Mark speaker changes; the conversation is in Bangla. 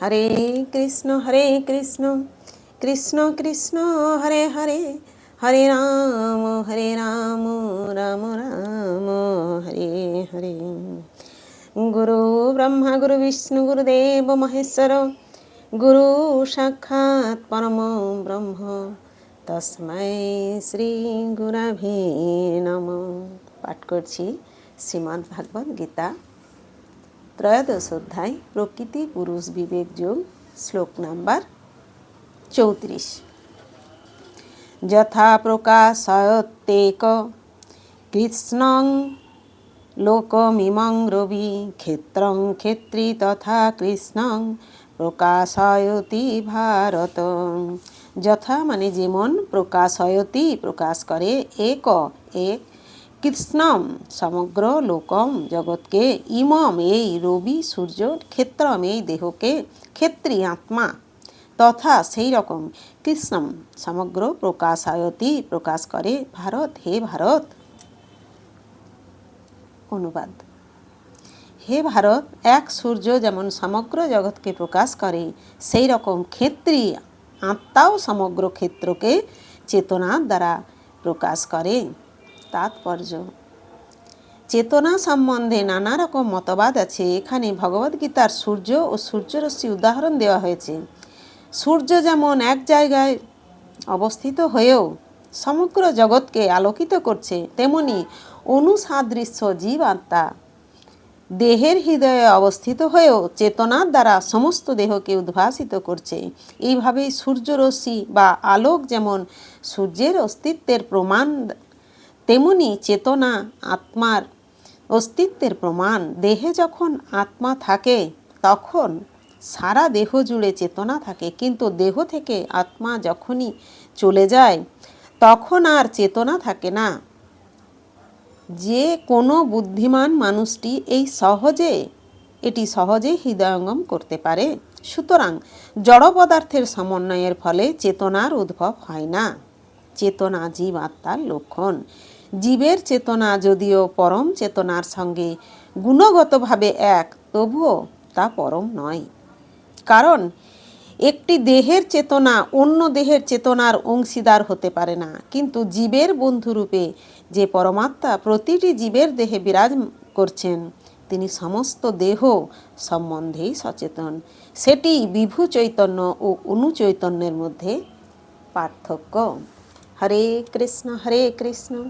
Speaker 1: হরে কৃষ্ণ হরে কৃষ্ণ কৃষ্ণ কৃষ্ণ হরে হরে হরে রাম হরে রাম রাম রাম হরে হরে গুরু ব্রহ্মা গুরু বিষ্ণু গুরুদেব মহেশ্বর গুরু সাক্ষাৎ পরম ব্রহ্ম তস্মাই শ্রী গুরাভে নম পাঠ করছি শ্রীমদ্ ভাগবত গীতা ত্রয়োদশ অধ্যায়, প্রকৃতি, পুরুষ, বিবেক, যোগ, শ্লোক নাম্বার চৌত্রিশ। যথা প্রকাশয়ত্যেক কৃষ্ণং লোকমিমং রবি, ক্ষেত্রং ক্ষেত্রী তথা কৃষ্ণং প্রকাশয়তি ভারত। যথা মানে যেমন প্রকাশয়তি, প্রকাশ করে এক এক কৃষ্ণম সমগ্র লোকম জগৎকে, ইমম এই রবি সূর্য ক্ষেত্রম এই দেহকে ক্ষেত্রী আত্মা। তথা সেই রকম কৃষ্ণম সমগ্র প্রকাশায়তি প্রকাশ করে, ভারত হে ভারত। অনুবাদ। হে ভারত, এক সূর্য যেমন সমগ্র জগৎকে প্রকাশ করে, সেই রকম ক্ষেত্রী আত্মাও সমগ্র ক্ষেত্রকে চেতনার দ্বারা প্রকাশ করে। তাৎপর্য। চেতনা সম্বন্ধে নানা রকম মতবাদ আছে। এখানে ভগবদ্গীতার সূর্য ও সূর্যরশ্মি উদাহরণ দেওয়া হয়েছে। সূর্য যেমন এক জায়গায় অবস্থিত হয়েও সমগ্র জগৎকে আলোকিত করছে, তেমনি অনুসাদৃশ্য জীব আত্মা দেহের হৃদয়ে অবস্থিত হয়েও চেতনার দ্বারা সমস্ত দেহকে উদ্ভাসিত করছে। এইভাবেই সূর্যরশ্মি বা আলোক যেমন সূর্যের অস্তিত্বের প্রমাণ তেমনি চেতনা, আত্মার অস্তিত্বের প্রমাণ। দেহে যখন আত্মা থাকে, তখন সারা দেহ জুড়ে চেতনা থাকে। কিন্তু দেহ থেকে আত্মা যখনই চলে যায়, তখন আর চেতনা থাকে না। যে কোনো বুদ্ধিমান মানুষটি এই সহজে, এটি সহজে হৃদয়ঙ্গম করতে পারে। সুতরাং জড় পদার্থের সমন্বয়ের ফলে চেতনার উদ্ভব হয় না। চেতনা জীব আত্মার লক্ষণ। জীবের চেতনা যদিও পরম, চেতনার সঙ্গে গুণগতভাবে এক, তবুও তা পরম নয়। কারণ, একটি দেহের চেতনা অন্য দেহের চেতনার অংশীদার হতে পারে না। কিন্তু জীবের বন্ধুরূপে যে পরমাত্মা প্রতিটি জীবের দেহে বিরাজ করছেন, তিনি সমস্ত দেহ সম্বন্ধেই সচেতন। সেটি বিভু চৈতন্য ও অনুচৈতন্যের মধ্যে পার্থক্য। হরে কৃষ্ণ হরে কৃষ্ণ।